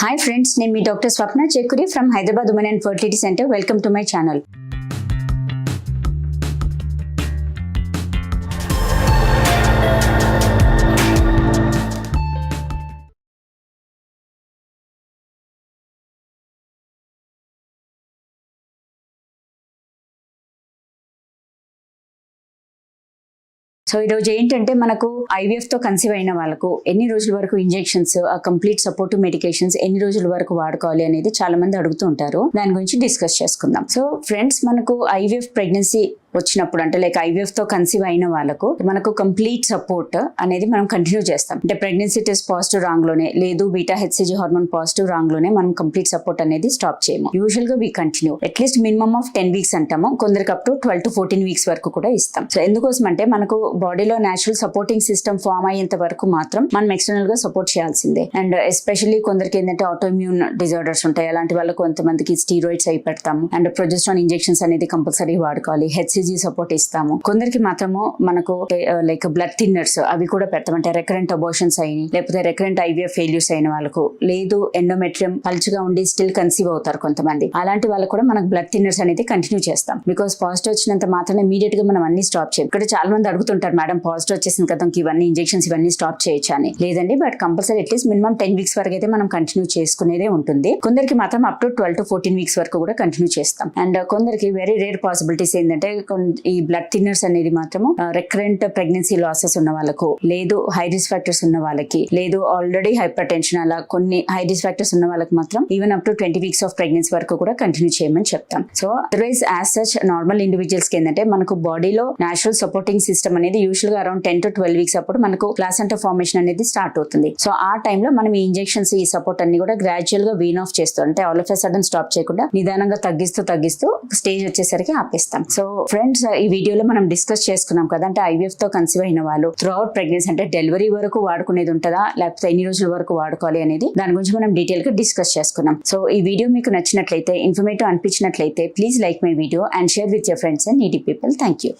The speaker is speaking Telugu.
హాయ్ ఫ్రెండ్స్ నేను మీ doctor Swapna Chekuri from Hyderabad women and fertility centre. Welcome to my channel so ఈ రోజు ఏంటంటే మనకు ఐవీఎఫ్తో కన్సీవ్ అయిన వాళ్ళకు ఎన్ని రోజుల వరకు ఇంజెక్షన్స్ ఆ కంప్లీట్ సపోర్ట్ మెడికేషన్స్ ఎన్ని రోజుల వరకు వాడుకోవాలి అనేది చాలా మంది అడుగుతూ ఉంటారు. దాని గురించి డిస్కస్ చేసుకుందాం. సో ఫ్రెండ్స్ మనకు ఐవీఎఫ్ ప్రెగ్నెన్సీ వచ్చినప్పుడు అంటే లైక్ ఐవీఎఫ్తో కన్సీవ్ అయిన వాళ్ళకు మనకు కంప్లీట్ సపోర్ట్ అనేది మనం కంటిన్యూ చేస్తాం. అంటే ప్రెగ్నెన్సీ టెస్ట్ పాజిటివ్ రాంగ్లోనే లేదు బీటా హెచ్సిజీ హార్మోన్ పాజిటివ్ రాంగ్లోనే మనం కంప్లీట్ సపోర్ట్ అనేది స్టాప్ చేయము. యూజువల్గా we continue at least minimum of ten weeks అంటాము. కొందరికి up to twelve to fourteen weeks వరకు కూడా ఇస్తాం. సో ఎందుకోసం అంటే మనకు బాడీలో న్యాచురల్ సపోర్టింగ్ సిస్టమ్ ఫామ్ అయ్యేంత వరకు మాత్రం మనం ఎక్స్టర్నల్గా సపోర్ట్ చేయాల్సిందే. అండ్ ఎస్పెషల్లీ కొందరికి ఏంటంటే ఆటోఇమ్యూన్ డిజార్డర్స్ ఉంటాయి. అలాంటి వాళ్ళకు కొంతమందికి స్టీరాయిడ్స్ అయి పెడతాము. అండ్ ప్రొజెస్ట్రాన్ ఇంజెక్షన్స్ అనేది కంపల్సరీ వాడుకోవాలి. హెచ్సిజీ సపోర్ట్ ఇస్తాము. కొందరికి మాత్రము మనకు లైక్ బ్లడ్ థిన్నర్స్ అవి కూడా పెడతామంటే రెకరెంట్ అబోషన్స్ అయినాయి లేకపోతే రెకరెంట్ ఐవీఎఫ్ ఫెయిల్యూర్స్ అయిన వాళ్ళకు. లేదు ఎండోమెట్రియం పలుచగా ఉండి స్టిల్ కన్సీవ్ అవుతారు కొంతమంది. అలాంటి వాళ్ళకు కూడా మనకు బ్లడ్ థిన్నర్స్ అనేది కంటిన్యూ చేస్తాం. బికాస్ పాజిటివ్ వచ్చినంత మాత్రమే ఇమీడియట్గా మనం అన్ని స్టాప్ చేయం. ఇక్కడ చాలా మంది అడుగుతుంటారు మేడం పాజిటివ్ వచ్చేసిన కదా ఇవన్నీ ఇంజెక్షన్స్ ఇవన్నీ స్టాప్ చేయొచ్చు అని. లేదండి but compulsory at least minimum ten weeks వరకు అయితే మనం కంటిన్యూ చేసుకునేదే ఉంటుంది. కొందరికి మాత్రం up to twelve to fourteen weeks వరకు కూడా కంటిన్యూ చేస్తాం. అండ్ కొందరికి వెరీ రేర్ పాసిబిలిటీస్ ఏంటంటే ఈ బ్లడ్ థిన్నర్స్ అనేది మాత్రము రెకరెంట్ ప్రెగ్నెన్సీ లాసెస్ ఉన్న వాళ్ళకు లేదు హై రిస్క్ ఫ్యాక్టర్స్ ఉన్న వాళ్ళకి లేదు ఆల్రెడీ హైపర్ టెన్షన్ అలా కొన్ని హై రిస్క్ ఫ్యాక్టర్స్ ఉన్న వాళ్ళకి మాత్రం even up to twenty weeks of pregnancy వరకు కూడా కంటిన్యూ చేయమని చెప్తాం. So otherwise as such normal ఇండివిజువల్స్కి ఏంటంటే మనకు బాడీలో నేచురల్ సపోర్టింగ్ సిస్టమ్ అనేది యూజువల్గా around ten to twelve weeks అప్పుడు మనకు ప్లాసెంటా ఫార్మేషన్ అనేది స్టార్ట్ అవుతుంది. సో ఆ టైంలో మనం ఈ ఇంజెక్షన్స్ ఈ సపోర్ట్ అన్ని కూడా గ్రాడ్యువల్గా వీన్ ఆఫ్ చేస్తూ అంటే ఆల్ ఆఫ్ సడన్ స్టాప్ చేయకుండా నిదానంగా తగ్గిస్తూ తగ్గిస్తూ స్టేజ్ వచ్చేసరికి ఆపేస్తాం. సో ఫ్రెండ్స్ ఈ వీడియోలో మనం డిస్కస్ చేసుకున్నాం కదా అంటే ఐవీఎఫ్తో కన్సీవ్ అయిన వాళ్ళు త్రూ అవుట్ ప్రెగ్నెన్సీ అంటే డెలివరీ వరకు వాడుకునేది ఉంటుందా లేకపోతే ఎన్ని రోజుల వరకు వాడుకోవాలి అనేది దాని గురించి మనం డీటెయిల్గా డిస్కస్ చేసుకున్నాం. సో ఈ వీడియో మీకు నచ్చినట్లయితే informative అనిపించినట్లయితే please like my video and share with your friends and needy people thank you